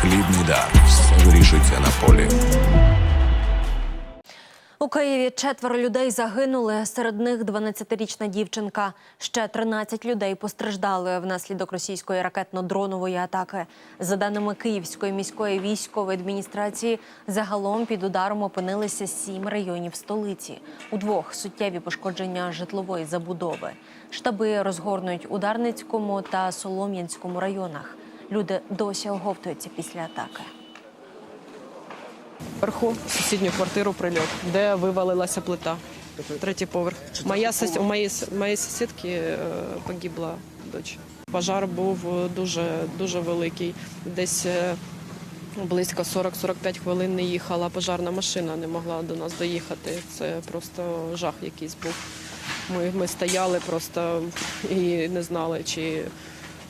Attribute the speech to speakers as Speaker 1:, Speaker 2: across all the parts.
Speaker 1: Хлібний дар. Вирішується на полі.
Speaker 2: У Києві четверо людей загинули. Серед них 12-річна дівчинка. Ще 13 людей постраждали внаслідок російської ракетно-дронової атаки. За даними Київської міської військової адміністрації, загалом під ударом опинилися сім районів столиці. У двох суттєві пошкодження житлової забудови. Штаби розгорнуть у Дарницькому та Солом'янському районах. Люди досі оговтуються після атаки.
Speaker 3: Вверху в сусідню квартиру прильот, де вивалилася плита. Третій поверх. Моя сос... у моєї, моєї сусідки е, погибла дочь. Пожар був е, дуже дуже великий. Десь е, близько 40-45 хвилин не їхала пожарна машина, не могла до нас доїхати. Це просто жах якийсь був. Ми, ми стояли просто і не знали, чи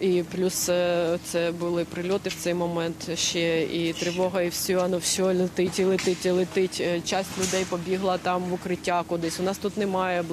Speaker 3: і плюс е, це були прильоти в цей момент ще і тривога, і все, воно все летить, і летить, і летить. Е, Часть людей побігла там в укриття кудись. У нас тут немає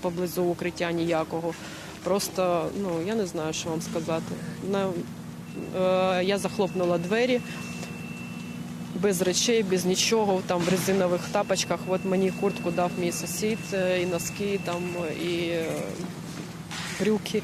Speaker 3: поблизу укриття ніякого. Просто ну я не знаю, що вам сказати. Е, я захлопнула двері. Без речей, без нічого, там в резинових тапочках. От мені куртку дав мій сусід, і носки, там, і брюки.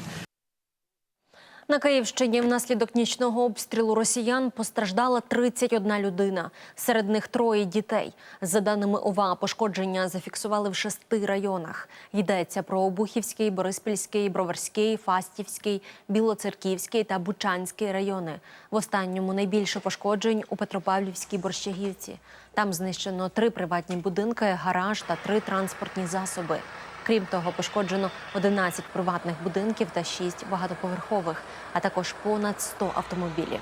Speaker 2: На Київщині внаслідок нічного обстрілу росіян постраждала 31 людина. Серед них троє дітей. За даними ОВА, пошкодження зафіксували в шести районах. Йдеться про Обухівський, Бориспільський, Броварський, Фастівський, Білоцерківський та Бучанський райони. В останньому найбільше пошкоджень у Петропавлівській Борщагівці. Там знищено три приватні будинки, гараж та три транспортні засоби. Крім того, пошкоджено 11 приватних будинків та 6 багатоповерхових, а також понад 100 автомобілів.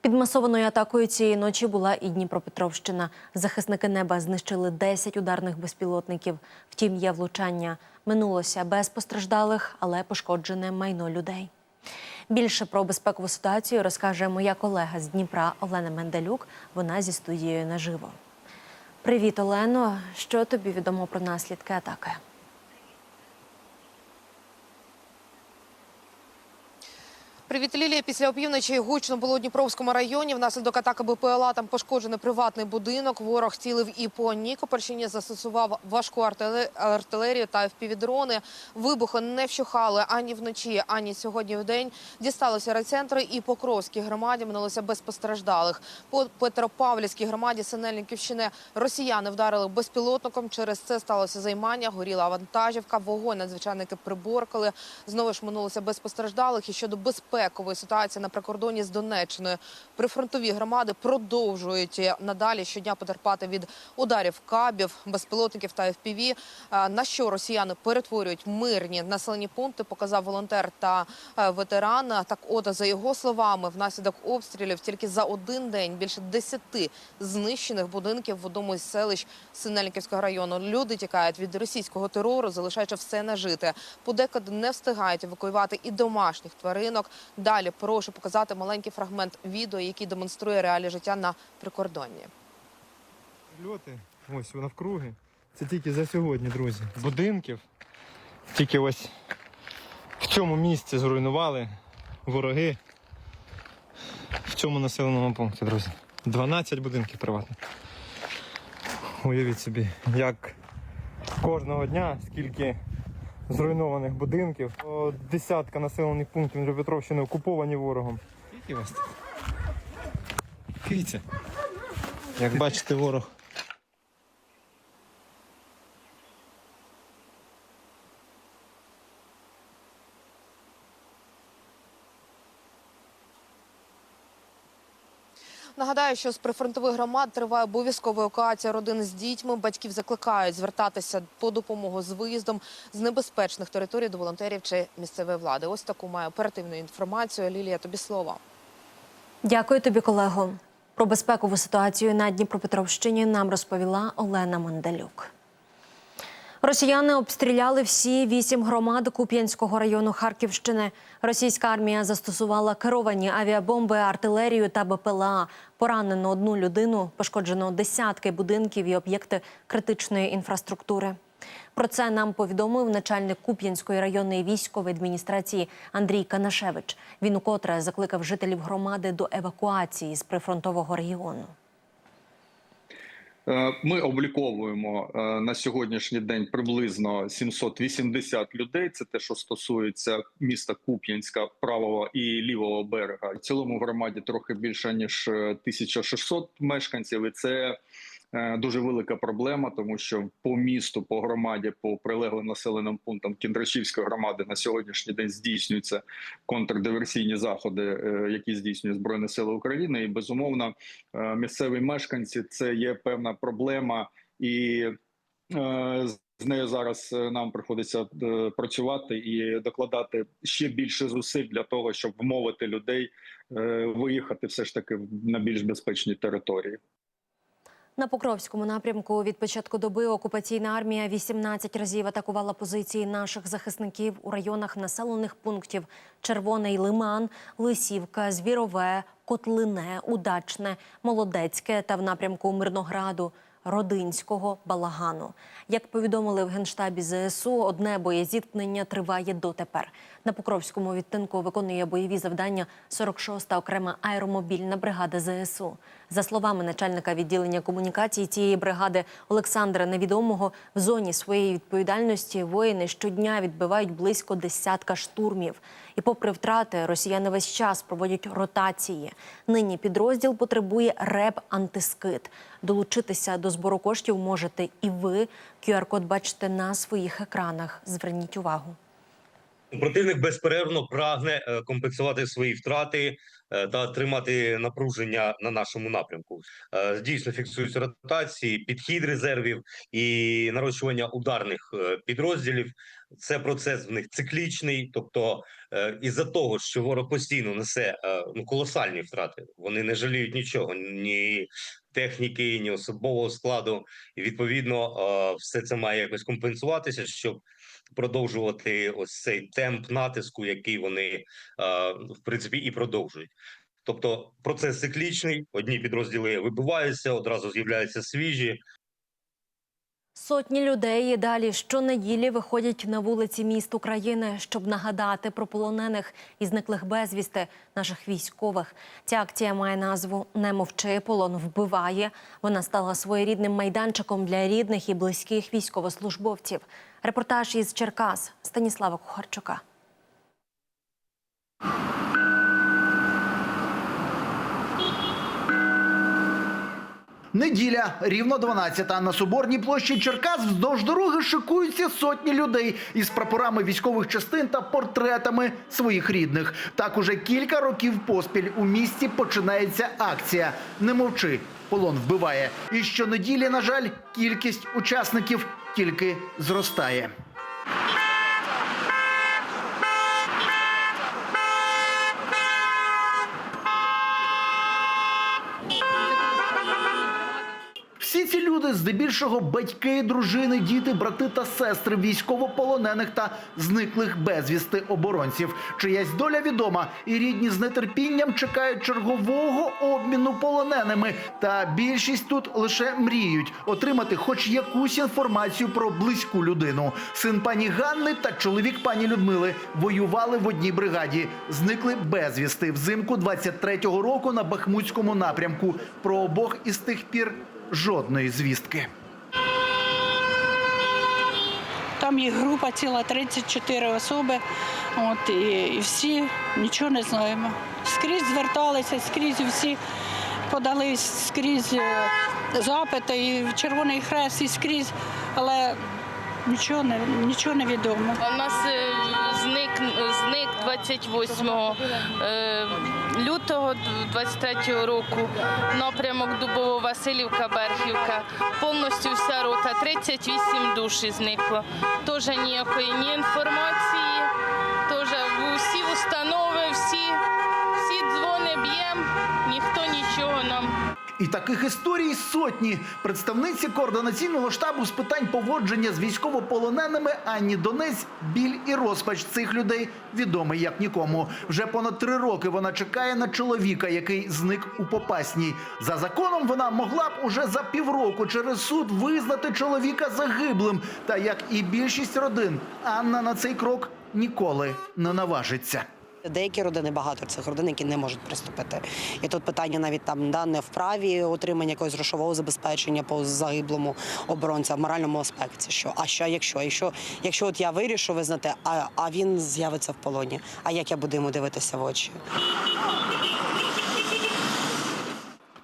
Speaker 2: Під масованою атакою цієї ночі була і Дніпропетровщина. Захисники неба знищили 10 ударних безпілотників. Втім, є влучання. Минулося без постраждалих, але пошкоджене майно людей. Більше про безпекову ситуацію розкаже моя колега з Дніпра Олена Менделюк. Вона зі студією наживо. Привіт, Олено. Що тобі відомо про наслідки атаки?
Speaker 4: Привіт, Лілія. Після опівночі гучно було у Дніпровському районі. Внаслідок атаки БПЛА там пошкоджений приватний будинок. Ворог цілив і по Нікопольщині, застосував важку артиле- артилерію та впівдрони. Вибухи не вщухали ані вночі, ані сьогодні в день. Дісталося райцентри і Покровській громаді минулося без постраждалих. По Петропавлівській громаді Синельниківщини росіяни вдарили безпілотником. Через це сталося займання. Горіла вантажівка. Вогонь надзвичайники приборкали. Знову ж минулося без постраждалих. І щодо безпекової ситуації на прикордоні з Донеччиною, прифронтові громади продовжують надалі щодня потерпати від ударів кабів, безпілотників та ФПВ. Е, На що росіяни перетворюють мирні населені пункти, показав волонтер та е, ветеран. Так, от за його словами, внаслідок обстрілів тільки за один день більше десяти знищених будинків в одному із селищ Синельниківського району. Люди тікають від російського терору, залишаючи все нажите. Подекуди не встигають евакуювати і домашніх тваринок. Далі прошу показати маленький фрагмент відео, який демонструє реалії життя на прикордонні.
Speaker 5: Льоти, ось навкруги. Це тільки за сьогодні, друзі. Будинків. Тільки ось в цьому місці зруйнували вороги. В цьому населеному пункті, друзі. 12 будинків приватних. Уявіть собі, як кожного дня, скільки зруйнованих будинків, десятка населених пунктів Дніпропетровщини окуповані ворогом. Скільки вас тут? Як бачите, ворог
Speaker 4: Нагадаю, що з прифронтових громад триває обов'язкова евакуація родин з дітьми. Батьків закликають звертатися по допомогу з виїздом з небезпечних територій до волонтерів чи місцевої влади. Ось таку має оперативну інформацію. Лілія, тобі слово.
Speaker 2: Дякую тобі, колего. Про безпекову ситуацію на Дніпропетровщині нам розповіла Олена Манделюк. Росіяни обстріляли всі вісім громад Куп'янського району Харківщини. Російська армія застосувала керовані авіабомби, артилерію та БПЛА. Поранено одну людину, пошкоджено десятки будинків і об'єкти критичної інфраструктури. Про це нам повідомив начальник Куп'янської районної військової адміністрації Андрій Канашевич. Він укотре закликав жителів громади до евакуації з прифронтового регіону.
Speaker 6: Е, Ми обліковуємо е, на сьогоднішній день приблизно 780 людей. Це те, що стосується міста Куп'янська, правого і лівого берега. В цілому громаді трохи більше ніж е, 1600 мешканців, і це е, дуже велика проблема, тому що по місту, по громаді, по прилеглим населеним пунктам Кіндрашівської громади на сьогоднішній день здійснюються контрдиверсійні заходи, е, які здійснює збройні сили України, і безумовно е, місцеві мешканці це є певна проблема, і е, з нею зараз е, нам приходиться е, працювати і докладати ще більше зусиль для того, щоб вмовити людей е, виїхати все ж таки на більш безпечні території.
Speaker 2: На Покровському напрямку від початку доби окупаційна армія 18 разів атакувала позиції наших захисників у районах населених пунктів Червоний Лиман, Лисівка, Звірове, Котлине, Удачне, Молодецьке та в напрямку Мирнограду. Родинського балагану, як повідомили в генштабі ЗСУ, одне боєзіткнення триває дотепер. На Покровському відтинку виконує бойові завдання 46-та окрема аеромобільна бригада ЗСУ. За словами начальника відділення комунікації цієї бригади Олександра Невідомого, в зоні своєї відповідальності воїни щодня відбивають близько десятка штурмів. І, попри втрати, росіяни весь час проводять ротації. Нині підрозділ потребує реп антискид. Долучитися до збору коштів можете і ви. QR-код бачите на своїх екранах. Зверніть увагу.
Speaker 7: Противник безперервно прагне е, компенсувати свої втрати е, та тримати напруження на нашому напрямку. Е, Дійсно фіксуються ротації, підхід резервів і нарощування ударних підрозділів. Це процес в них циклічний, тобто е, із-за того, що ворог постійно несе ну колосальні втрати, вони не жаліють нічого, ні техніки, ні особового складу. І відповідно все це має якось компенсуватися, щоб продовжувати ось цей темп натиску, який вони е, в принципі і продовжують. Тобто процес циклічний, одні підрозділи вибиваються, одразу з'являються свіжі.
Speaker 2: Сотні людей і далі щонеділі виходять на вулиці міст України, щоб нагадати про полонених і зниклих безвісти наших військових. Ця акція має назву Не мовчи, полон вбиває. Вона стала своєрідним майданчиком для рідних і близьких військовослужбовців. Репортаж із Черкас Станіслава Кухарчука.
Speaker 8: Неділя, рівно 12 На Соборній площі Черкас вздовж дороги шикуються сотні людей із прапорами військових частин та портретами своїх рідних. Так уже кілька років поспіль у місті починається акція Не мовчи, полон вбиває. І щонеділі, на жаль, кількість учасників тільки зростає. Всі ці люди, здебільшого батьки, дружини, діти, брати та сестри військовополонених та зниклих безвісти оборонців. Чиясь доля відома, і рідні з нетерпінням чекають чергового обміну полоненими. Та більшість тут лише мріють отримати хоч якусь інформацію про близьку людину. Син пані Ганни та чоловік пані Людмили воювали в одній бригаді. Зникли безвісти взимку 23-го року на Бахмутському напрямку. Про обох із тих пір жодної звістки.
Speaker 9: Там є група ціла 34 особи. От, і, і всі нічого не знаємо. Скрізь зверталися, скрізь всі подали скрізь е, запити, і Червоний Хрест, і скрізь, але нічого не, нічого не відомо.
Speaker 10: У нас е, зник, зник 28 е, лютого 23 року напрямок Дубово-Василівка, Берхівка. Повністю вся рота, 38 душі зникло. Теж ніякої ні інформації, теж всі установи, всі, всі дзвони б'ємо, ніхто нічого нам.
Speaker 8: І таких історій сотні. Представниці координаційного штабу з питань поводження з військовополоненими Анні Донець біль і розпач цих людей відомий як нікому. Вже понад три роки вона чекає на чоловіка, який зник у Попасній. За законом вона могла б уже за півроку через суд визнати чоловіка загиблим. Та як і більшість родин, Анна на цей крок ніколи не наважиться.
Speaker 11: Деякі родини, багато цих родин, які не можуть приступити. І тут питання навіть там да, не в праві отримання якогось грошового забезпечення по загиблому оборонця в моральному аспекті. Що а що, якщо? Якщо, якщо от я вирішу визнати, а, а він з'явиться в полоні, а як я буду йому дивитися в очі?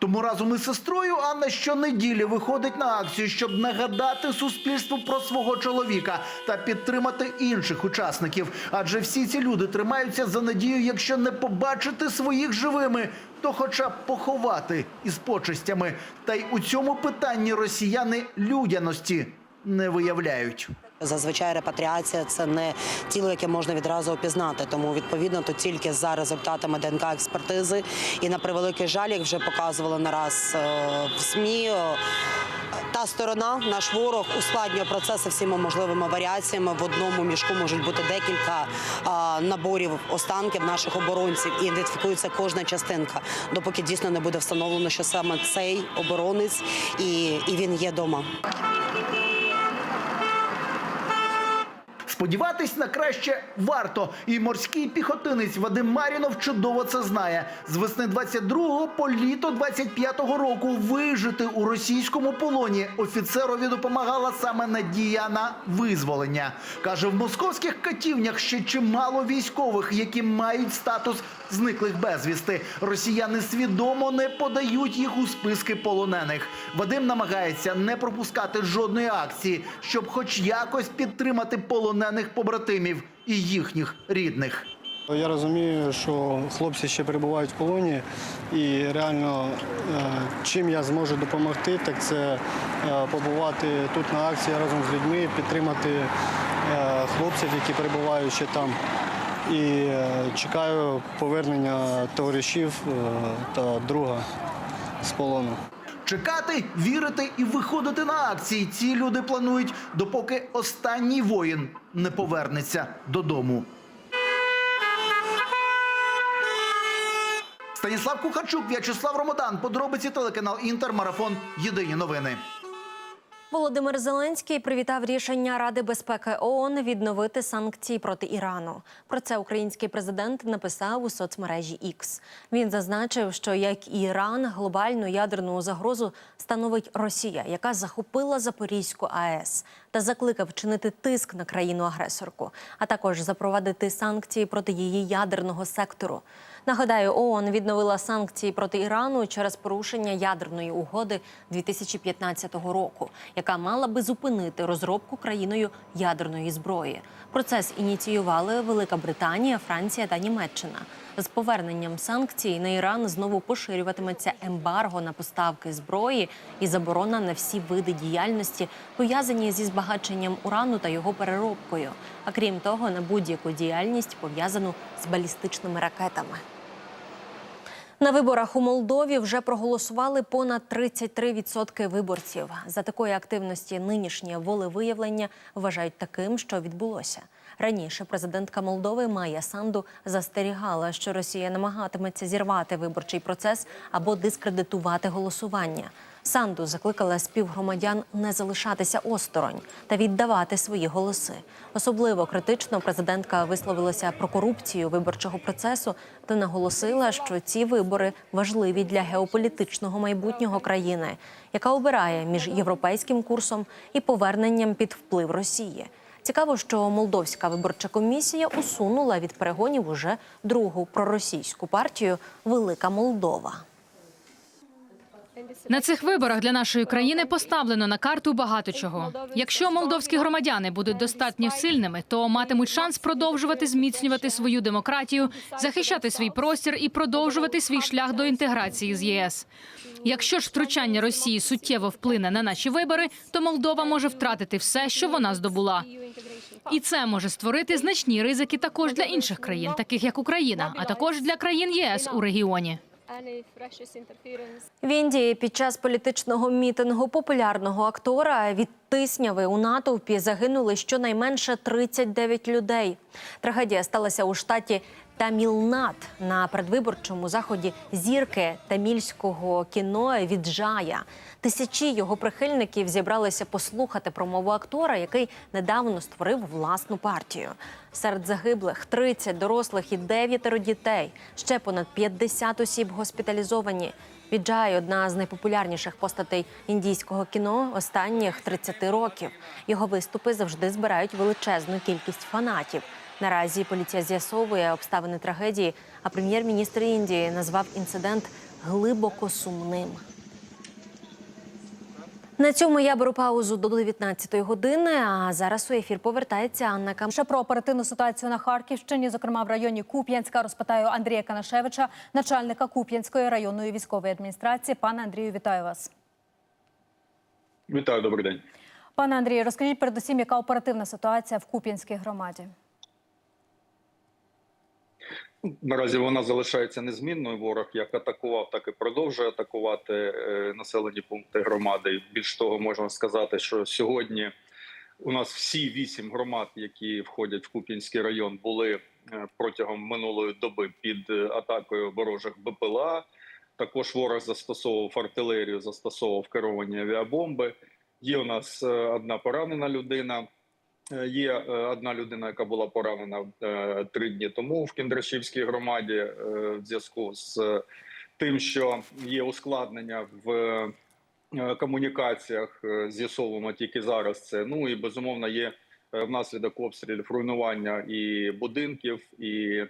Speaker 8: Тому разом із сестрою Анна щонеділі виходить на акцію, щоб нагадати суспільству про свого чоловіка та підтримати інших учасників. Адже всі ці люди тримаються за надію, якщо не побачити своїх живими, то хоча б поховати із почестями. Та й у цьому питанні росіяни людяності не виявляють.
Speaker 11: Зазвичай репатріація це не тіло, яке можна відразу опізнати. Тому відповідно то тільки за результатами ДНК експертизи. І на превеликий жаль, як вже показували не раз е, в СМІ. е, Та сторона, наш ворог, ускладнює процеси всіма можливими варіаціями. В одному мішку можуть бути декілька а, наборів останків наших оборонців і ідентифікується кожна частинка, допоки дійсно не буде встановлено, що саме цей оборонець і, він є вдома.
Speaker 8: Сподіватись на краще варто. І морський піхотинець Вадим Марінов чудово це знає. З весни 22-го по літо 25-го року вижити у російському полоні офіцерові допомагала саме надія на визволення. Каже, в московських катівнях ще чимало військових, які мають статус зниклих безвісти. Росіяни свідомо не подають їх у списки полонених. Вадим намагається не пропускати жодної акції, щоб хоч якось підтримати полонених побратимів і їхніх рідних.
Speaker 12: Я розумію, що хлопці ще перебувають в полоні, і реально е, чим я зможу допомогти, так це е, побувати тут на акції разом з людьми, підтримати е, хлопців, які перебувають ще там. І чекаю повернення товаришів та друга з полону.
Speaker 8: Чекати, вірити і виходити на акції. Ці люди планують, допоки останній воїн не повернеться додому. Станіслав Кухарчук, В'ячеслав Ромодан. Подробиці телеканал Інтер. Марафон. Єдині новини.
Speaker 2: Володимир Зеленський привітав рішення Ради безпеки ООН відновити санкції проти Ірану. Про це український президент написав у соцмережі X. Він зазначив, що як і Іран, глобальну ядерну загрозу становить Росія, яка захопила Запорізьку АЕС, та закликав чинити тиск на країну-агресорку, а також запровадити санкції проти її ядерного сектору. Нагадаю, ООН відновила санкції проти Ірану через порушення ядерної угоди 2015 року, яка мала би зупинити розробку країною ядерної зброї. Процес ініціювали Велика Британія, Франція та Німеччина. З поверненням санкцій на Іран знову поширюватиметься ембарго на поставки зброї і заборона на всі види діяльності, пов'язані зі збагаченням урану та його переробкою. А крім того, на будь-яку діяльність пов'язану з балістичними ракетами. На виборах у Молдові вже проголосували понад 33% виборців. За такої активності нинішнє волевиявлення вважають таким, що відбулося. Раніше президентка Молдови Майя Санду застерігала, що Росія намагатиметься зірвати виборчий процес або дискредитувати голосування. Санду закликала співгромадян не залишатися осторонь та віддавати свої голоси. Особливо критично президентка висловилася про корупцію виборчого процесу та наголосила, що ці вибори важливі для геополітичного майбутнього країни, яка обирає між європейським курсом і поверненням під вплив Росії. Цікаво, що молдовська виборча комісія усунула від перегонів уже другу проросійську партію Велика Молдова.
Speaker 13: На цих виборах для нашої країни поставлено на карту багато чого. Якщо молдовські громадяни будуть достатньо сильними, то матимуть шанс продовжувати зміцнювати свою демократію, захищати свій простір і продовжувати свій шлях до інтеграції з ЄС. Якщо ж втручання Росії суттєво вплине на наші вибори, то Молдова може втратити все, що вона здобула. І це може створити значні ризики також для інших країн, таких як Україна, а також для країн ЄС у регіоні.
Speaker 2: В Індії під час політичного мітингу популярного актора від тисняви у натовпі загинули щонайменше 39 людей. Трагедія сталася у штаті Тамілнат на передвиборчому заході зірки тамільського кіно Віджая. Тисячі його прихильників зібралися послухати промову актора, який недавно створив власну партію. Серед загиблих 30 дорослих і 9 дітей. Ще понад 50 осіб госпіталізовані. Віджай одна з найпопулярніших постатей індійського кіно останніх 30 років. Його виступи завжди збирають величезну кількість фанатів. Наразі поліція з'ясовує обставини трагедії, а прем'єр-міністр Індії назвав інцидент глибоко сумним. На цьому я беру паузу до 19-ї години. А зараз у ефір повертається Анна Кам.
Speaker 14: Ще про оперативну ситуацію на Харківщині, зокрема в районі Куп'янська, розпитаю Андрія Канашевича, начальника Куп'янської районної військової адміністрації. Пане Андрію, вітаю вас.
Speaker 6: Вітаю, добрий день.
Speaker 14: Пане Андрію, розкажіть передусім, яка оперативна ситуація в Куп'янській громаді?
Speaker 6: Наразі вона залишається незмінною. Ворог як атакував, так і продовжує атакувати е, населені пункти громади. Більш того, можна сказати, що сьогодні у нас всі вісім громад, які входять в Куп'янський район, були е, протягом минулої доби під е, атакою ворожих БПЛА. Також ворог застосовував артилерію, застосовував керовані авіабомби. Є у нас одна поранена людина. Е, Є е, одна людина, яка була поранена е, три дні тому в Кіндрашівській громаді в зв'язку з тим, що є ускладнення в комунікаціях. З'ясовуємо тільки зараз це. Ну і безумовно є внаслідок обстрілів руйнування і будинків, і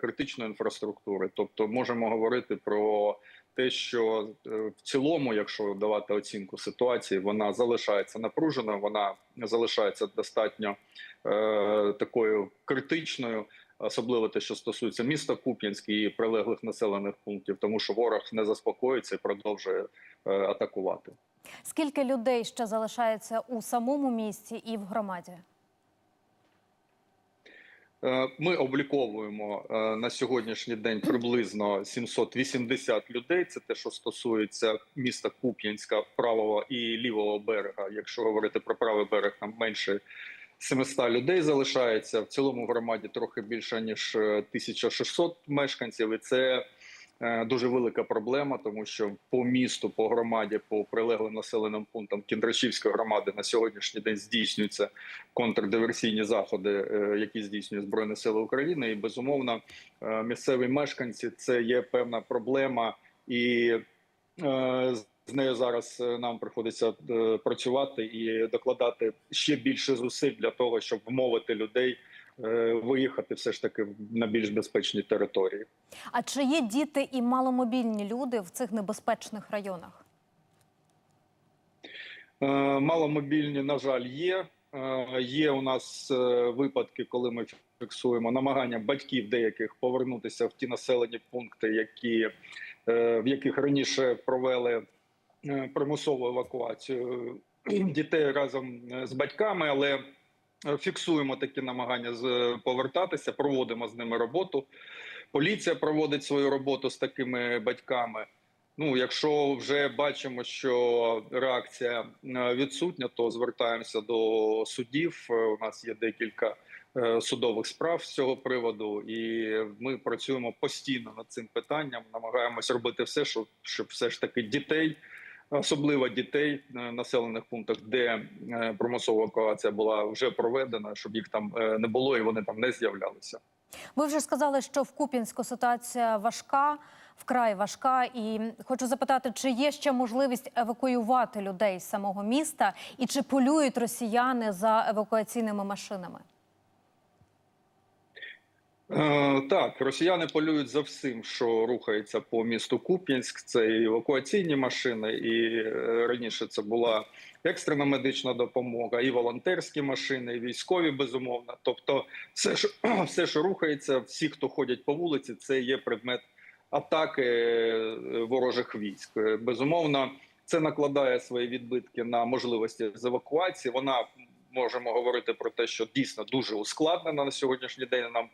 Speaker 6: критичної інфраструктури. Тобто, можемо говорити про те, що е, в цілому, якщо давати оцінку ситуації, вона залишається напруженою, вона залишається достатньо е, такою критичною, особливо те, що стосується міста Куп'янськ і прилеглих населених пунктів, тому що ворог не заспокоїться і продовжує е, атакувати.
Speaker 14: Скільки людей ще залишається у самому місті і в громаді?
Speaker 6: Е, Ми обліковуємо е, на сьогоднішній день приблизно 780 людей. Це те, що стосується міста Куп'янська, правого і лівого берега. Якщо говорити про правий берег, там менше 700 людей залишається. В цілому громаді трохи більше ніж е, 1600 мешканців, і це е, дуже велика проблема, тому що по місту, по громаді, по прилеглим населеним пунктам Кіндрашівської громади на сьогоднішній день здійснюються контрдиверсійні заходи, е, які здійснює збройні сили України, і безумовно е, місцеві мешканці це є певна проблема, і е, з нею зараз е, нам приходиться е, працювати і докладати ще більше зусиль для того, щоб вмовити людей е, виїхати все ж таки на більш безпечні території.
Speaker 14: А чи є діти і маломобільні люди в цих небезпечних районах?
Speaker 6: Е, Маломобільні, на жаль, є. Е, Є у нас е, випадки, коли ми фіксуємо намагання батьків деяких повернутися в ті населені пункти, які е, в яких раніше провели е, примусову евакуацію дітей разом е, з батьками, але е, фіксуємо такі намагання з повертатися, проводимо з ними роботу. Поліція проводить свою роботу з такими батьками. Ну, якщо вже бачимо, що реакція е, відсутня, то звертаємося до судів. Е, У нас є декілька е, судових справ з цього приводу, і ми працюємо постійно над цим питанням. Намагаємось робити все, щоб, щоб все ж таки дітей, особливо дітей в населених пунктах, де е, примусова евакуація була вже проведена, щоб їх там е, не було і вони там не з'являлися.
Speaker 14: Ви вже сказали, що в Куп'янську ситуація важка, вкрай важка. І хочу запитати, чи є ще можливість евакуювати людей з самого міста, і чи полюють росіяни за евакуаційними машинами?
Speaker 6: Е, Так, росіяни полюють за всім, що рухається по місту Куп'янськ. Це і евакуаційні машини, і е, раніше це була екстрена медична допомога, і волонтерські машини, і військові, безумовно. Тобто, все, що все, що рухається, всі, хто ходять по вулиці, це є предмет атаки е, ворожих військ. Безумовно, це накладає свої відбитки на можливості з евакуації. Вона можемо говорити про те, що дійсно дуже ускладнена на сьогоднішній день. Нам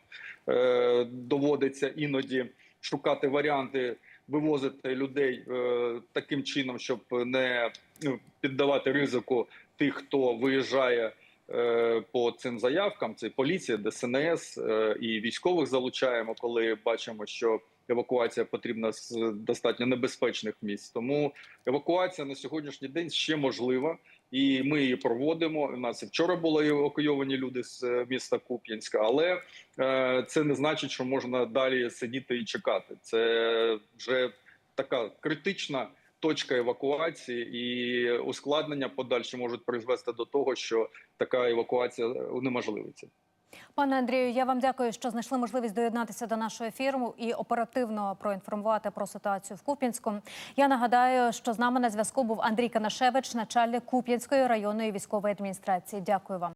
Speaker 6: е, доводиться іноді шукати варіанти вивозити людей е, таким чином, щоб не ну, піддавати ризику тих, хто виїжджає е, по цим заявкам. Це поліція, ДСНС е, і військових залучаємо, коли бачимо, що евакуація потрібна з достатньо небезпечних місць. Тому евакуація на сьогоднішній день ще можлива, і ми її проводимо. У нас і вчора були евакуйовані люди з е, міста Куп'янська, але е, це не значить, що можна далі сидіти і чекати. Це вже така критична точка евакуації, і ускладнення подальше можуть призвести до того, що така евакуація унеможливиться.
Speaker 14: Пане Андрію, я вам дякую, що знайшли можливість доєднатися до нашого ефіру і оперативно проінформувати про ситуацію в Куп'янську. Я нагадаю, що з нами на зв'язку був Андрій Канашевич, начальник Куп'янської районної військової адміністрації. Дякую вам.